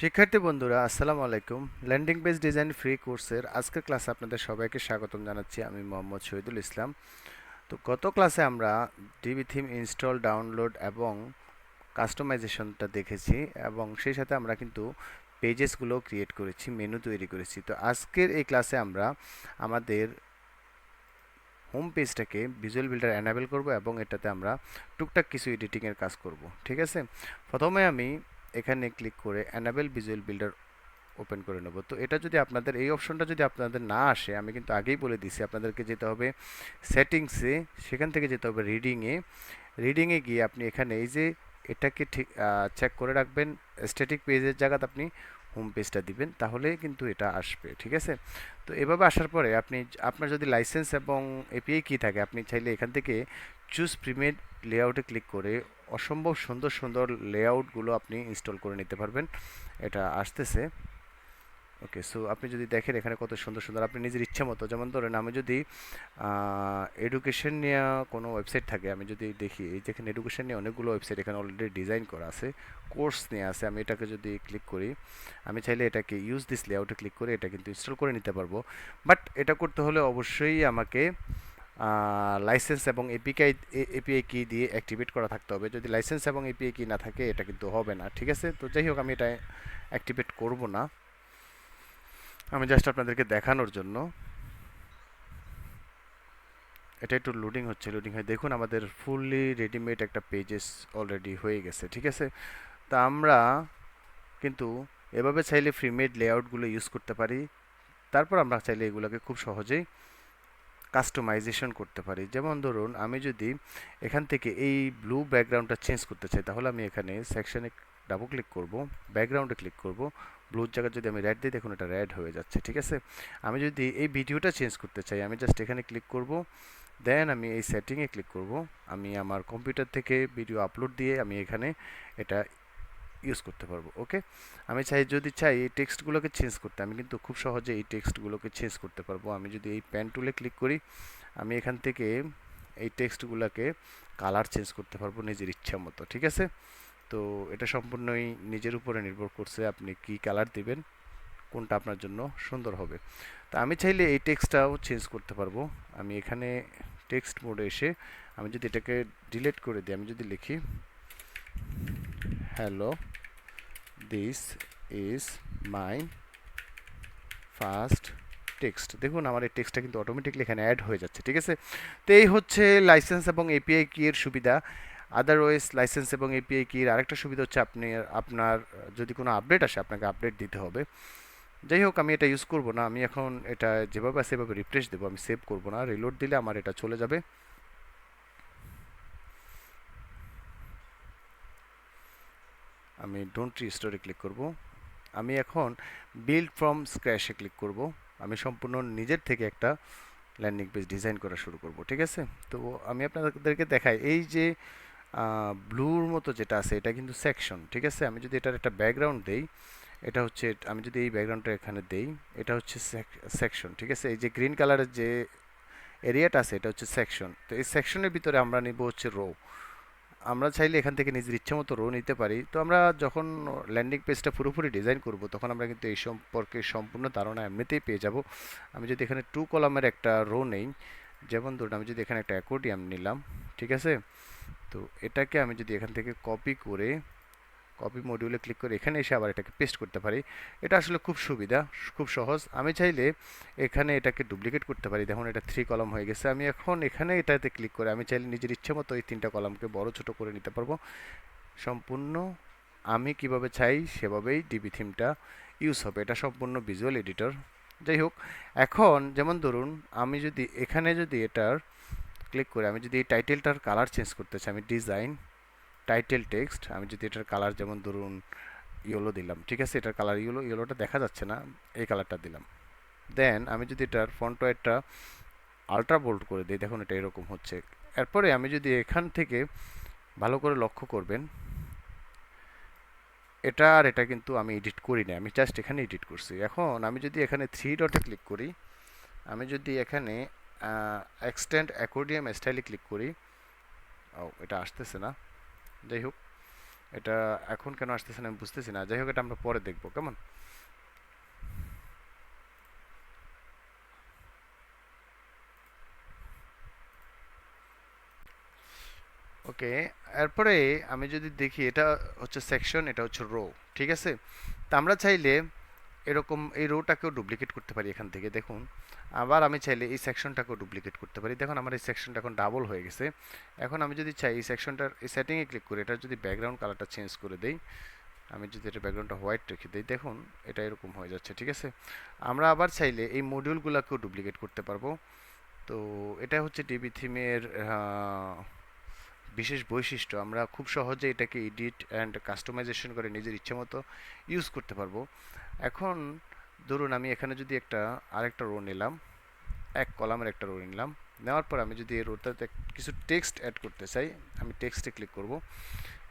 শিক্ষার্থী বন্ধুরা, আসসালামু আলাইকুম। ল্যান্ডিং বেস ডিজাইন ফ্রি কোর্সের আজকের ক্লাসে আপনাদের সবাইকে স্বাগতম জানাচ্ছি। আমি মোহাম্মদ শহীদুল ইসলাম। তো গত ক্লাসে আমরা ডিবি থিম ইনস্টল ডাউনলোড এবং কাস্টমাইজেশনটা দেখেছি এবং সেই সাথে আমরা কিন্তু পেজেসগুলো ক্রিয়েট করেছি মেনু তৈরি করেছি। তো আজকের এই ক্লাসে আমরা আমাদের হোম পেজটাকে ভিজুয়াল বিল্ডার অ্যানাবেল করব এবং এটাতে আমরা টুকটাক কিছু এডিটিংয়ের কাজ করব। ঠিক আছে? প্রথমে আমি এখানে ক্লিক করে অ্যানাবেল ভিজুয়াল বিল্ডার ওপেন করে নেব। তো এটা যদি আপনাদের, এই অপশনটা যদি আপনাদের না আসে, আমি কিন্তু আগেই বলে দিছি আপনাদেরকে যেতে হবে সেটিংসে সেখান থেকে যেতে হবে রিডিংয়ে রিডিংয়ে গিয়ে আপনি এখানে এই যে এটাকে ঠিক চেক করে রাখবেন স্ট্যাটিক পেজের জায়গাতে আপনি হোম পেজটা দিবেন, তাহলে কিন্তু এটা আসবে, ঠিক আছে? তো এভাবে আসার পরে আপনি আপনার যদি লাইসেন্স এবং এপিআই কি থাকে, আপনি চাইলে এখান থেকে চুজ প্রিমেড লেআউটে ক্লিক করে অসম্ভব সুন্দর সুন্দর লেআউটগুলো আপনি ইনস্টল করে নিতে পারবেন। এটা আসতেছে। ওকে সো আপনি যদি দেখেন এখানে কত সুন্দর সুন্দর আপনি নিজের ইচ্ছা মতো, যেমন ধরেন আমি যদি এডুকেশন নিয়ে কোনো ওয়েবসাইট থাকে, আমি যদি দেখি, এই যেখানে এডুকেশন নিয়ে অনেকগুলো ওয়েবসাইট এখানে অলরেডি ডিজাইন করা আছে কোর্স নিয়ে আছে, আমি এটাকে যদি ক্লিক করি, আমি চাইলে এটাকে ইউজ দিস লেআউটে ক্লিক করে এটা কিন্তু ইনস্টল করে নিতে পারব। বাট এটা করতে হলে অবশ্যই আমাকে লাইসেন্স এবং এপিআই এপিআই কি দিয়ে অ্যাক্টিভেট করা থাকতে হবে। যদি লাইসেন্স এবং এপিআই কি না থাকে, এটা কিন্তু হবে না, ঠিক আছে? তো যাই হোক, আমি এটা অ্যাক্টিভেট করব না। আমি জাস্ট আপনাদেরকে দেখানোর জন্য। এটা একটু লোডিং হচ্ছে লোডিং হয়ে। দেখুন, আমাদের ফুললি রেডিমেড একটা পেজেস অলরেডি হয়ে গেছে, ঠিক আছে? তা আমরা কিন্তু এভাবে চাইলে ফ্রিমেড লেআউটগুলো ইউজ করতে পারি। তারপর আমরা চাইলে এগুলোকে খুব সহজেই কাস্টমাইজেশন করতে পারি। যেমন ধরুন, আমি যদি এখান থেকে এই ব্লু ব্যাকগ্রাউন্ডটা চেঞ্জ করতে চাই, তাহলে আমি এখানে সেকশানে ডাবল ক্লিক করব ব্যাকগ্রাউন্ডে ক্লিক করব। ব্লুর জায়গায় যদি আমি রেড দিই, দেখুন এটা রেড হয়ে যাচ্ছে, ঠিক আছে? আমি যদি এই ভিডিওটা চেঞ্জ করতে চাই, আমি জাস্ট এখানে ক্লিক করব দেন আমি এই সেটিংয়ে ক্লিক করব। আমি আমার কম্পিউটার থেকে ভিডিও আপলোড দিয়ে আমি এখানে এটা ইউজ করতে পারব ওকে আমি চাই, যদি চাই, এই টেক্সটগুলোকে চেঞ্জ করতে, আমি কিন্তু খুব সহজে এই টেক্সটগুলোকে চেঞ্জ করতে পারব। আমি যদি এই প্যান টুলে ক্লিক করি, আমি এখান থেকে এই টেক্সটগুলোকে কালার চেঞ্জ করতে পারব নিজের ইচ্ছা মতো, ঠিক আছে? তো এটা সম্পূর্ণই নিজের উপরে নির্ভর করছে আপনি কি কালার দিবেন, কোনটা আপনার জন্য সুন্দর হবে। তো আমি চাইলে এই টেক্সটটাও চেঞ্জ করতে পারব। আমি এখানে টেক্সট মোডে এসে আমি যদি এটাকে ডিলিট করে দিই, আমি যদি লিখি hello this is my first text দেখুন, আমার এই টেক্সটটা কিন্তু অটোমেটিকলি এখানে অ্যাড হয়ে যাচ্ছে, ঠিক আছে? তো এই হচ্ছে লাইসেন্স এবং এপিআই কি এর সুবিধা। আদারওয়াইজ লাইসেন্স এবং এপিআই কির আরেকটা সুবিধা হচ্ছে আপনি, আপনার যদি কোনো আপডেট আসে, আপনাকে আপডেট দিতে হবে। যাই হোক, আমি এটা ইউজ করব না। আমি এখন এটা যেভাবে সেভাবে রিফ্রেশ দেবো। আমি সেভ করব না। রিলোড দিলে আমার এটা চলে যাবে। আমি ডোন্ট রিস্টোরে ক্লিক করব। আমি এখন বিল্ড ফ্রম স্ক্র্যাশে ক্লিক করব। আমি সম্পূর্ণ নিজের থেকে একটা ল্যান্ডিং পেজ ডিজাইন করা শুরু করব, ঠিক আছে? তো আমি আপনাদেরকে দেখাই, এই যে ব্লুর মতো যেটা আছে, এটা কিন্তু সেকশন ঠিক আছে? আমি যদি এটার একটা ব্যাকগ্রাউন্ড দেই, এটা হচ্ছে, আমি যদি এই ব্যাকগ্রাউন্ডটা এখানে দেই, এটা হচ্ছে সেকশন ঠিক আছে? এই যে গ্রিন কালারের যে এরিয়াটা আছে, এটা হচ্ছে সেকশন তো এই সেকশনের ভিতরে আমরা নিব হচ্ছে রো আমরা চাইলে এখান থেকে নিজের ইচ্ছে মতো রো নিতে পারি। তো আমরা যখন ল্যান্ডিং পেজটা পুরোপুরি ডিজাইন করব, তখন আমরা কিন্তু এই সম্পর্কে সম্পূর্ণ ধারণা এমনিতেই পেয়ে যাব। আমি যদি এখানে টু কলামের একটা রো নেই, যেমন ধরুন আমি যদি এখানে একটা অ্যাকোডিয়াম নিলাম, ঠিক আছে? তো এটাকে আমি যদি এখান থেকে কপি করে কপি মডিউলে ক্লিক করে এখানে এসে আবার এটাকে পেস্ট করতে পারি। এটা আসলে খুব সুবিধা, খুব সহজ। আমি চাইলে এখানে এটাকে ডুপ্লিকেট করতে পারি। দেখুন, এটা থ্রি কলম হয়ে গেছে। আমি এখন এখানে এটাতে ক্লিক করে আমি চাইলে নিজের ইচ্ছে মতো এই তিনটা কলমকে বড় ছোট করে নিতে পারব। সম্পূর্ণ আমি কীভাবে চাই সেভাবেই ডিবি থিমটা ইউজ হবে। এটা সম্পূর্ণ ভিজুয়াল এডিটর যাই হোক, এখন যেমন ধরুন, আমি যদি এখানে যদি এটার ক্লিক করে আমি যদি এই টাইটেলটার কালার চেঞ্জ করতে চাই, আমি ডিজাইন টাইটেল টেক্সট আমি যদি এটার কালার যেমন ধরুন ইয়েলো দিলাম, ঠিক আছে? এটার কালার ইয়েলো ইয়েলোটা দেখা যাচ্ছে না, এই কালারটা দিলাম। দেন আমি যদি এটার ফ্রন্ট ওয়াইটটা আলট্রা বোল্ড করে দিই, দেখুন এটা এরকম হচ্ছে। এরপরে আমি যদি এখান থেকে ভালো করে লক্ষ্য করবেন, এটা আর এটা কিন্তু আমি এডিট করি না আমি জাস্ট এখানে এডিট করছি। এখন আমি যদি এখানে থ্রি ডটে ক্লিক করি, আমি যদি এখানে এক্সটেন্ড অ্যাকোর্ডিয়াম স্টাইলে ক্লিক করি, ও, এটা আসতেছে না। যাই হোক এটা এখন কেন আসতেছে না আমি বুঝতেছি না। যাই হোক এটা আমরা পরে দেখব, কেমন? ওকে, এরপরে আমি যদি দেখি এটা হচ্ছে সেকশন এটা হচ্ছে রো ঠিক আছে? তা আমরা চাইলে এরকম এই রোটাকেও ডুপ্লিকেট করতে পারি এখান থেকে, দেখুন। আবার আমি চাইলে এই সেকশনটাকেও ডুপ্লিকেট করতে পারি। দেখুন, আমার এই সেকশনটা এখন ডাবল হয়ে গেছে। এখন আমি যদি চাই এই সেকশনটার এই সেটিংয়ে ক্লিক করি এটার যদি ব্যাকগ্রাউন্ড কালারটা চেঞ্জ করে দেই, আমি যদি এটা ব্যাকগ্রাউন্ডটা হোয়াইট রেখে দিই, দেখুন, এটা এরকম হয়ে যাচ্ছে, ঠিক আছে? আমরা আবার চাইলে এই মডিউলগুলোকেও ডুপ্লিকেট করতে পারব। তো এটা হচ্ছে ডিবি থিমের বিশেষ বৈশিষ্ট্য। আমরা খুব সহজে এটাকে এডিট অ্যান্ড কাস্টমাইজেশন করে নিজের ইচ্ছে মতো ইউজ করতে পারব। এখন ধরুন আমি এখানে যদি একটা আরেকটা রো নিলাম, এক কলামের একটা রো নিলাম, নেওয়ার পর আমি যদি এই রোটাতে কিছু টেক্সট অ্যাড করতে চাই, আমি টেক্সটে ক্লিক করব।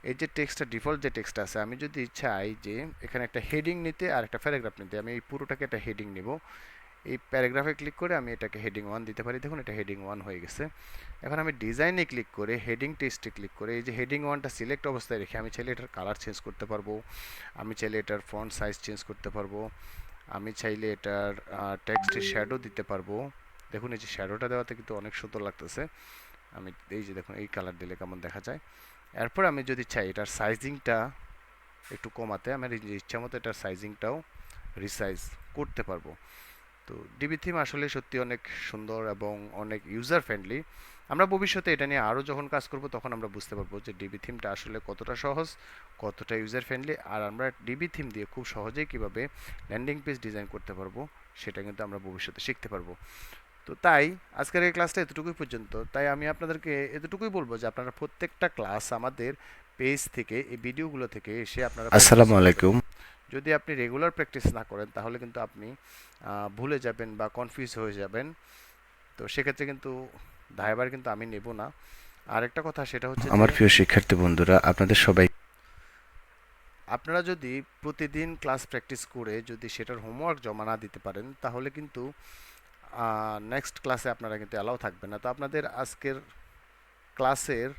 এই যে টেক্সটটা ডিফল্ট যে টেক্সট আছে, আমি যদি চাই যে এখানে একটা হেডিং নিতে আর একটা প্যারাগ্রাফ নিতে, আমি এই পুরোটাকে একটা হেডিং নিব। এই প্যারাগ্রাফে ক্লিক করে আমি এটাকে হেডিং ওয়ান দিতে পারি। দেখুন, এটা হেডিং ওয়ান হয়ে গেছে। এখন আমি ডিজাইনে ক্লিক করে হেডিং টেস্টে ক্লিক করে, এই যে হেডিং ওয়ানটা সিলেক্ট অবস্থায় রেখে আমি চাইলে এটার কালার চেঞ্জ করতে পারব। আমি চাইলে এটার ফন্ট সাইজ চেঞ্জ করতে পারব। আমি চাইলে এটার টেক্সটের শ্যাডো দিতে পারব। দেখুন, এই যে শ্যাডোটা দেওয়াতে কিন্তু অনেক সুন্দর লাগতেছে। আমি এই যে দেখুন, এই কালার দিলে কেমন দেখা যায়। এরপর আমি যদি চাই এটার সাইজিংটা একটু কমাতে, আমার ইচ্ছা মতো এটার সাইজিংটাও রিসাইজ করতে পারব। তো ডিবি থিম আসলে সত্যি অনেক সুন্দর এবং অনেক ইউজার ফ্রেন্ডলি আমরা ভবিষ্যতে এটা নিয়ে আরও যখন কাজ করব তখন আমরা বুঝতে পারব যে ডিবি থিমটা আসলে কতটা সহজ, কতটা ইউজার ফ্রেন্ডলি আর আমরা ডিবি থিম দিয়ে খুব সহজেই কীভাবে ল্যান্ডিং পেজ ডিজাইন করতে পারব সেটা কিন্তু আমরা ভবিষ্যতে শিখতে পারব। তো তাই আজকের এই ক্লাসটা এতটুকুই পর্যন্ত। তাই আমি আপনাদেরকে এতটুকুই বলব যে আপনারা প্রত্যেকটা ক্লাস আমাদের পেজ থেকে, এই ভিডিওগুলো থেকে এসে আপনারা আসসালামু আলাইকুম। যদি আপনি রেগুলার প্র্যাকটিস না করেন তাহলে কিন্তু আপনি ভুলে যাবেন বা কনফিউজ হয়ে যাবেন। তো সেক্ষেত্রে কিন্তু দায়বার কিন্তু আমি নেব না। আরেকটা কথা সেটা হচ্ছে আমার প্রিয় শিক্ষার্থী বন্ধুরা আপনাদের সবাই আপনারা যদি প্রতিদিন ক্লাস প্র্যাকটিস করে যদি সেটার হোমওয়ার্ক জমা না দিতে পারেন তাহলে কিন্তু নেক্সট ক্লাসে আপনারা কিন্তু অ্যালাউ থাকবে না। তো আপনাদের আজকের ক্লাসের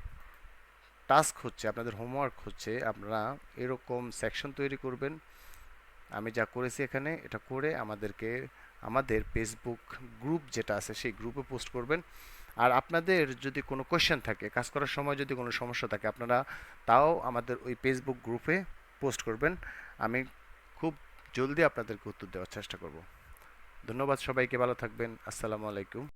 টাস্ক হচ্ছে আপনাদের হোমওয়ার্ক হচ্ছে আপনারা এরকম সেকশন তৈরি করবেন। আমি যা করেছি এখানে, এটা করে আমাদেরকে, আমাদের ফেসবুক গ্রুপ যেটা আছে, সেই গ্রুপে পোস্ট করবেন। আর আপনাদের যদি কোনো কোয়েশ্চেন থাকে, কাজ করার সময় যদি কোনো সমস্যা থাকে, আপনারা তাও আমাদের ওই ফেসবুক গ্রুপে পোস্ট করবেন। আমি খুব জলদি আপনাদেরকে উত্তর দেওয়ার চেষ্টা করব। ধন্যবাদ সবাইকে, ভালো থাকবেন। আসসালামু আলাইকুম।